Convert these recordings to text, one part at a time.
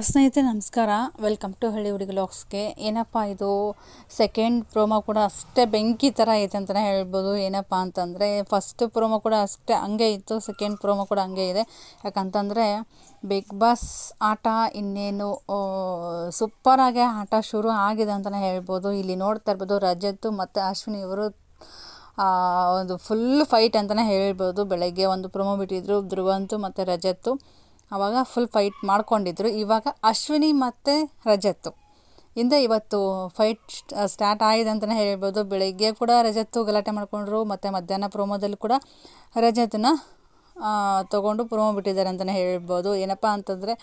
ಸ್ನೇಹಿತರೆ, ನಮಸ್ಕಾರ. Welcome to ಹಳ್ಳಿ ಹುಡುಗಿ ಲಾಕ್ಸ್ಗೆ ಏನಪ್ಪ ಇದು? ಸೆಕೆಂಡ್ ಪ್ರೋಮೋ ಕೂಡ ಅಷ್ಟೇ ಬೆಂಕಿ ಥರ ಐತೆ ಅಂತಲೇ ಹೇಳ್ಬೋದು. ಏನಪ್ಪ ಅಂತಂದರೆ ಫಸ್ಟ್ ಪ್ರೋಮೋ ಕೂಡ ಅಷ್ಟೇ ಹಂಗೆ ಇತ್ತು. ಸೆಕೆಂಡ್ ಪ್ರೋಮೋ ಕೂಡ ಹಂಗೆ ಇದೆ. ಯಾಕಂತಂದರೆ ಬಿಗ್ ಬಾಸ್ ಆಟ ಇನ್ನೇನು ಸೂಪರಾಗೆ ಆಟ ಶುರು ಆಗಿದೆ ಅಂತಲೇ ಹೇಳ್ಬೋದು. ಇಲ್ಲಿ ನೋಡ್ತಾ ಇರ್ಬೋದು ರಜತ್ ಮತ್ತು ಅಶ್ವಿನಿ ಇವರು ಒಂದು ಫುಲ್ ಫೈಟ್ ಅಂತಲೇ ಹೇಳ್ಬೋದು. ಬೆಳಗ್ಗೆ ಒಂದು ಪ್ರೋಮೋ ಬಿಟ್ಟಿದ್ರು. ಧ್ರುವಂತು ಮತ್ತು ರಜತ್ತು. ಆವಾಗ ಫುಲ್ ಫೈಟ್ ಮಾಡ್ಕೊಂಡಿದ್ರು. ಇವಾಗ ಅಶ್ವಿನಿ ಮತ್ತು ರಜತ್ತು. ಇಂದ ಇವತ್ತು ಫೈಟ್ ಸ್ಟಾರ್ಟ್ ಆಗಿದೆ ಅಂತಲೇ ಹೇಳ್ಬೋದು. ಬೆಳಗ್ಗೆ ಕೂಡ ರಜತ್ತು ಗಲಾಟೆ ಮಾಡಿಕೊಂಡ್ರು. ಮತ್ತು ಮಧ್ಯಾಹ್ನ ಪ್ರೋಮೋದಲ್ಲಿ ಕೂಡ ರಜತ್ನ ತಗೊಂಡು ಪ್ರೋಮೋ ಬಿಟ್ಟಿದ್ದಾರೆ ಅಂತಲೇ ಹೇಳ್ಬೋದು. ಏನಪ್ಪ ಅಂತಂದರೆ,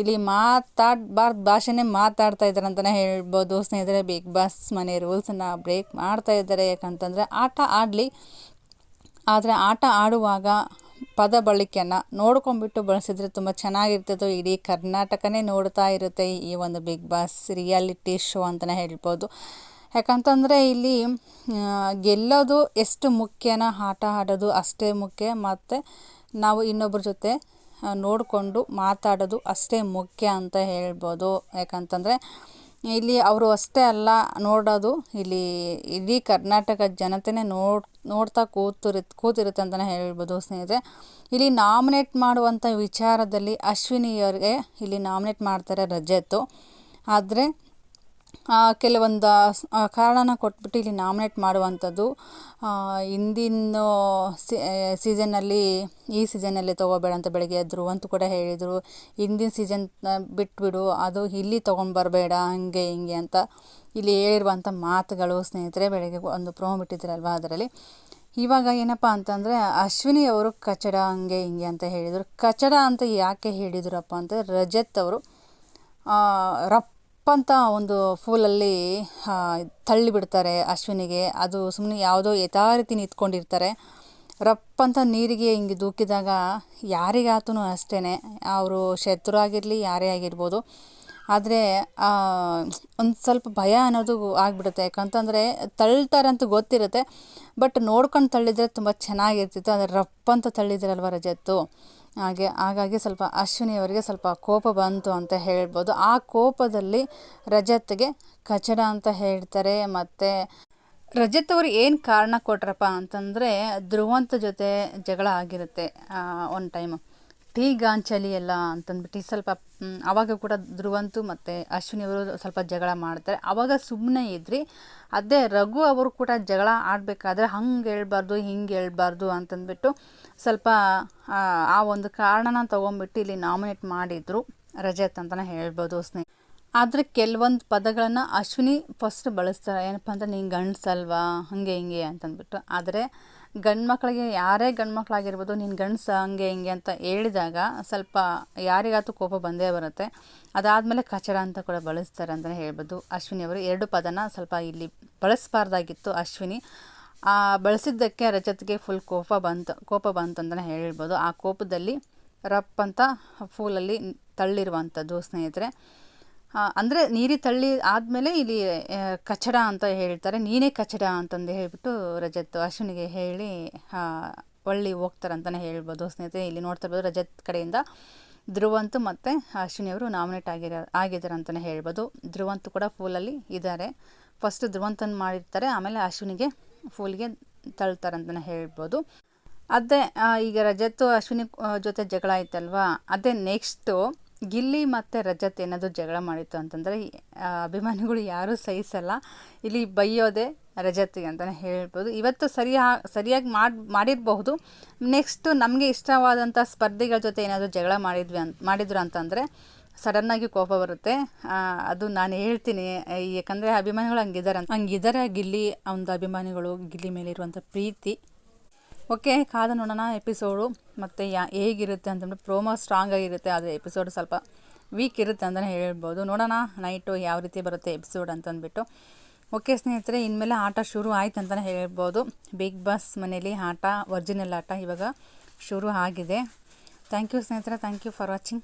ಇಲ್ಲಿ ಮಾತಾಡಬಾರ್ದು ಭಾಷೆನೇ ಮಾತಾಡ್ತಾ ಇದ್ದಾರೆ ಅಂತಲೇ ಹೇಳ್ಬೋದು. ಸ್ನೇಹಿತರೆ ಬಿಗ್ ಬಾಸ್ ಮನೆ ರೂಲ್ಸನ್ನು ಬ್ರೇಕ್ ಮಾಡ್ತಾ ಇದ್ದಾರೆ. ಯಾಕಂತಂದರೆ, ಆಟ ಆಡಲಿ. ಆದರೆ ಆಟ ಆಡುವಾಗ ಪದ ಬಳಕೆಯನ್ನು ನೋಡ್ಕೊಂಬಿಟ್ಟು ಬಳಸಿದರೆ ತುಂಬ ಚೆನ್ನಾಗಿರ್ತಿತ್ತು ಇಡೀ ಕರ್ನಾಟಕನೇ ನೋಡ್ತಾ ಇರುತ್ತೆ ಈ ಒಂದು ಬಿಗ್ ಬಾಸ್ ರಿಯಾಲಿಟಿ ಶೋ ಅಂತಲೇ ಹೇಳ್ಬೋದು. ಯಾಕಂತಂದರೆ ಇಲ್ಲಿ ಗೆಲ್ಲೋದು ಎಷ್ಟು ಮುಖ್ಯನ ಆಟ ಆಡೋದು ಅಷ್ಟೇ ಮುಖ್ಯ. ಮತ್ತು ನಾವು ಇನ್ನೊಬ್ಬರ ಜೊತೆ ನೋಡಿಕೊಂಡು ಮಾತಾಡೋದು ಅಷ್ಟೇ ಮುಖ್ಯ ಅಂತ ಹೇಳ್ಬೋದು. ಯಾಕಂತಂದರೆ ಇಲ್ಲಿ ಅವರು ಅಷ್ಟೇ ಅಲ್ಲ, ನೋಡೋದು. ಇಲ್ಲಿ ಇಡೀ ಕರ್ನಾಟಕ ಜನತೆನೇ ನೋಡ್, ನೋಡ್ತಾ ಕೂತಿರು, ಕೂತಿರುತ್ತೆ ಅಂತಲೇ ಹೇಳ್ಬೋದು ಸ್ನೇಹಿತರೆ. ಇಲ್ಲಿ ನಾಮಿನೇಟ್ ಮಾಡುವಂಥ ವಿಚಾರದಲ್ಲಿ ಅಶ್ವಿನಿಯವ್ರಿಗೆ ಇಲ್ಲಿ ನಾಮಿನೇಟ್ ಮಾಡ್ತಾರೆ ರಜತ್ತು ಆದರೆ ಕೆಲವೊಂದು ಕಾರಣನ ಕೊಟ್ಬಿಟ್ಟು ಇಲ್ಲಿ ನಾಮಿನೇಟ್ ಮಾಡುವಂಥದ್ದು. ಹಿಂದಿನ ಸೀಸನ್ನಲ್ಲಿ ಈ ಸೀಸನ್ನಲ್ಲಿ ತೊಗೋಬೇಡ ಅಂತ ಬೆಳಗ್ಗೆ ಧ್ರುವಂತು ಕೂಡ ಹೇಳಿದರು. ಹಿಂದಿನ ಸೀಸನ್ ಬಿಟ್ಬಿಡು, ಅದು ಇಲ್ಲಿ ತೊಗೊಂಡು ಬರಬೇಡ ಹಂಗೆ ಹಿಂಗೆ ಅಂತ ಇಲ್ಲಿ ಹೇಳಿರುವಂಥ ಮಾತುಗಳು ಸ್ನೇಹಿತರೆ, ಬೆಳಗ್ಗೆ ಒಂದು ಪ್ರೋಮೋ ಬಿಟ್ಟಿದ್ರಲ್ವ ಅದರಲ್ಲಿ. ಇವಾಗ ಏನಪ್ಪ ಅಂತಂದರೆ, ಅಶ್ವಿನಿ ಅವರು ಕಚಡ, ಹಂಗೆ ಹಿಂಗೆ ಅಂತ ಹೇಳಿದರು. ಕಚಡ ಅಂತ ಯಾಕೆ ಹೇಳಿದ್ರಪ್ಪ ಅಂತ ರಜತ್ ಅವರು ರಪ್ ಅಂತ ಒಂದು ಫೂಲಲ್ಲಿ ತಳ್ಳಿಬಿಡ್ತಾರೆ ಅಶ್ವಿನಿಗೆ. ಅದು ಸುಮ್ಮನೆ ಯಾವುದೋ ಯಥಾರೀತಿ ನಿಂತ್ಕೊಂಡಿರ್ತಾರೆ. ರಪ್ ಅಂತ ನೀರಿಗೆ ಹಿಂಗೆ ದೂಕಿದಾಗ ಯಾರಿಗಾತೂ ಅಷ್ಟೇ ಅವರು ಶತ್ರು ಆಗಿರಲಿ, ಯಾರೇ ಆಗಿರ್ಬೋದು. ಆದರೆ ಒಂದು ಸ್ವಲ್ಪ ಭಯ ಅನ್ನೋದು ಆಗಿಬಿಡುತ್ತೆ. ಯಾಕಂತಂದರೆ ತಳ್ತಾರೆ ಅಂತ ಗೊತ್ತಿರುತ್ತೆ. ಬಟ್ ನೋಡ್ಕೊಂಡು ತಳ್ಳಿದರೆ ತುಂಬ ಚೆನ್ನಾಗಿರ್ತಿತ್ತು. ಆದರೆ ರಪ್ ಅಂತ ತಳ್ಳಿದ್ರಲ್ವ ರಜತ್ತು. ಹಾಗೆ ಹಾಗಾಗಿ ಸ್ವಲ್ಪ ಅಶ್ವಿನಿಯವರಿಗೆ ಸ್ವಲ್ಪ ಕೋಪ ಬಂತು ಅಂತ ಹೇಳ್ಬೋದು. ಆ ಕೋಪದಲ್ಲಿ ರಜತ್ಗೆ ಕಚಡ ಅಂತ ಹೇಳ್ತಾರೆ. ಮತ್ತು ರಜತ್ ಅವರು ಏನು ಕಾರಣ ಕೊಟ್ರಪ್ಪ ಅಂತಂದರೆ ಧ್ರುವಂತ ಜೊತೆ ಜಗಳ ಆಗಿರುತ್ತೆ ಒಂದು ಟೈಮು ಟೀ ಗಾಂಚಲಿ ಎಲ್ಲ ಅಂತಂದ್ಬಿಟ್ಟು ಸ್ವಲ್ಪ ಆವಾಗ ಕೂಡ ಧ್ರುವಂತು ಮತ್ತು ಅಶ್ವಿನಿಯವರು ಸ್ವಲ್ಪ ಜಗಳ ಮಾಡ್ತಾರೆ. ಆವಾಗ ಸುಮ್ಮನೆ ಇದ್ರಿ, ಅದೇ ರಘು ಅವರು ಕೂಡ ಜಗಳ ಆಡಬೇಕಾದ್ರೆ ಹಂಗೆ ಹೇಳ್ಬಾರ್ದು, ಹಿಂಗೆ ಹೇಳ್ಬಾರ್ದು ಅಂತಂದ್ಬಿಟ್ಟು ಸ್ವಲ್ಪ, ಆ ಒಂದು ಕಾರಣನ ತೊಗೊಂಬಿಟ್ಟು ಇಲ್ಲಿ ನಾಮಿನೇಟ್ ಮಾಡಿದರು. ರಜತ್ ಅಂತಲೇ ಹೇಳ್ಬೋದು ಸ್ನೇಹಿ. ಆದರೆ ಕೆಲವೊಂದು ಪದಗಳನ್ನು ಅಶ್ವಿನಿ ಫಸ್ಟ್ ಬಳಸ್ತಾರೆ. ಏನಪ್ಪ ಅಂದರೆ, ನೀನು ಗಂಡಸಲ್ವಾ? ಹಂಗೆ ಹಿಂಗೆ ಅಂತಂದ್ಬಿಟ್ಟು. ಆದರೆ ಗಂಡು ಮಕ್ಕಳಿಗೆ ಯಾರೇ ಗಂಡು ಮಕ್ಕಳಾಗಿರ್ಬೋದು ನೀನು ಗಂಡಸ, ಹಂಗೆ ಹಿಂಗೆ ಅಂತ ಹೇಳಿದಾಗ ಸ್ವಲ್ಪ ಯಾರಿಗಾದ್ರೂ ಕೋಪ ಬಂದೇ ಬರುತ್ತೆ. ಅದಾದಮೇಲೆ ಕಚಡ ಅಂತ ಕೂಡ ಬಳಸ್ತಾರೆ ಅಂತಲೇ ಹೇಳ್ಬೋದು. ಅಶ್ವಿನಿ ಅವರು ಎರಡು ಪದನ ಸ್ವಲ್ಪ ಇಲ್ಲಿ ಬಳಸಬಾರ್ದಾಗಿತ್ತು ಅಶ್ವಿನಿ. ಬಳಸಿದ್ದಕ್ಕೆ ರಜತ್ಗೆ ಫುಲ್ ಕೋಪ ಬಂತು ಕೋಪ ಬಂತು ಅಂತಲೇ ಹೇಳ್ಬೋದು. ಆ ಕೋಪದಲ್ಲಿ ರಪ್ ಅಂತ ಫೂಲಲ್ಲಿ ತಳ್ಳಿರುವಂಥದ್ದು ಸ್ನೇಹಿತರೆ. ಅಂದರೆ ನೀರಿ ತಳ್ಳಿ ಆದಮೇಲೆ ಇಲ್ಲಿ ಕಚಡ ಅಂತ ಹೇಳ್ತಾರೆ. ನೀನೇ ಕಚಡ ಅಂತಂದು ಹೇಳಿಬಿಟ್ಟು ರಜತ್ ಅಶ್ವಿನಿಗೆ ಹೇಳಿ ಒಳ್ಳಿ ಹೋಗ್ತಾರೆ ಅಂತಲೇ ಹೇಳ್ಬೋದು ಸ್ನೇಹಿತರೆ. ಇಲ್ಲಿ ನೋಡ್ತಾ ಇರ್ಬೋದು ರಜತ್ ಕಡೆಯಿಂದ ಧ್ರುವಂತು ಮತ್ತು ಅಶ್ವಿನಿಯವರು ನಾಮಿನೇಟ್ ಆಗಿರೋ, ಆಗಿದ್ದಾರೆ ಅಂತಲೇ ಹೇಳ್ಬೋದು. ಧ್ರುವಂತು ಕೂಡ ಫೂಲಲ್ಲಿ ಇದ್ದಾರೆ. ಫಸ್ಟ್ ಧ್ರುವಂತನ ಮಾಡಿರ್ತಾರೆ, ಆಮೇಲೆ ಅಶ್ವಿನಿಗೆ ಫೂಲ್ಗೆ ತಳ್ತಾರಂತಲೇ ಹೇಳ್ಬೋದು. ಅದೇ ಈಗ ರಜತ್ ಅಶ್ವಿನಿ ಜೊತೆ ಜಗಳ ಆಯ್ತಲ್ವಾ? ಅದೇ ನೆಕ್ಸ್ಟು ಗಿಲ್ಲಿ ಮತ್ತು ರಜತ್ ಏನಾದರೂ ಜಗಳ ಮಾಡಿತ್ತು ಅಂತಂದರೆ ಅಭಿಮಾನಿಗಳು ಯಾರೂ ಸಹಿಸಲ್ಲ. ಇಲ್ಲಿ ಬೈಯೋದೆ ರಜತ್ಗೆ ಅಂತಲೇ ಹೇಳ್ಬೋದು. ಇವತ್ತು ಸರಿಯಾಗಿ ಸರಿಯಾಗಿ ಮಾಡಿ, ಮಾಡಿರಬಹುದು. ನೆಕ್ಸ್ಟು ನಮಗೆ ಇಷ್ಟವಾದಂಥ ಸ್ಪರ್ಧಿಗಳ ಜೊತೆ ಏನಾದರೂ ಜಗಳ ಮಾಡಿದ್ವಿ ಅಂತ ಮಾಡಿದ್ರು ಅಂತಂದರೆ ಸಡನ್ನಾಗಿ ಕೋಪ ಬರುತ್ತೆ. ಅದು ನಾನು ಹೇಳ್ತೀನಿ. ಯಾಕಂದರೆ ಅಭಿಮಾನಿಗಳು ಹಂಗಿದ್ದಾರೆ ಅಂತ. ಹಂಗಿದ್ದಾರೆ, ಗಿಲ್ಲಿ ಒಂದು ಅಭಿಮಾನಿಗಳು ಗಿಲ್ಲಿ ಮೇಲೆ ಇರುವಂಥ ಪ್ರೀತಿ. ಓಕೆ, ಕಾದ ನೋಡೋಣ ಎಪಿಸೋಡು. ಮತ್ತು ಯಾ, ಹೇಗಿರುತ್ತೆ ಅಂತಂದರೆ ಪ್ರೋಮೋ ಸ್ಟ್ರಾಂಗ್ ಆಗಿರುತ್ತೆ, ಆದರೆ ಎಪಿಸೋಡ್ ಸ್ವಲ್ಪ ವೀಕ್ ಇರುತ್ತೆ ಅಂತಲೇ ಹೇಳ್ಬೋದು. ನೋಡೋಣ, ನೈಟು ಯಾವ ರೀತಿ ಬರುತ್ತೆ ಎಪಿಸೋಡ್ ಅಂತಂದ್ಬಿಟ್ಟು. ಓಕೆ, ಸ್ನೇಹಿತರೆ, ಇನ್ಮೇಲೆ ಆಟ ಶುರು ಆಯ್ತು ಅಂತಲೇ ಹೇಳ್ಬೋದು. ಬಿಗ್ ಬಾಸ್ ಮನೇಲಿ ಆಟ ಒರ್ಜಿನಲ್ ಆಟ ಇವಾಗ ಶುರು ಆಗಿದೆ. ಥ್ಯಾಂಕ್ ಯು ಸ್ನೇಹಿತರೆ. Thank you for watching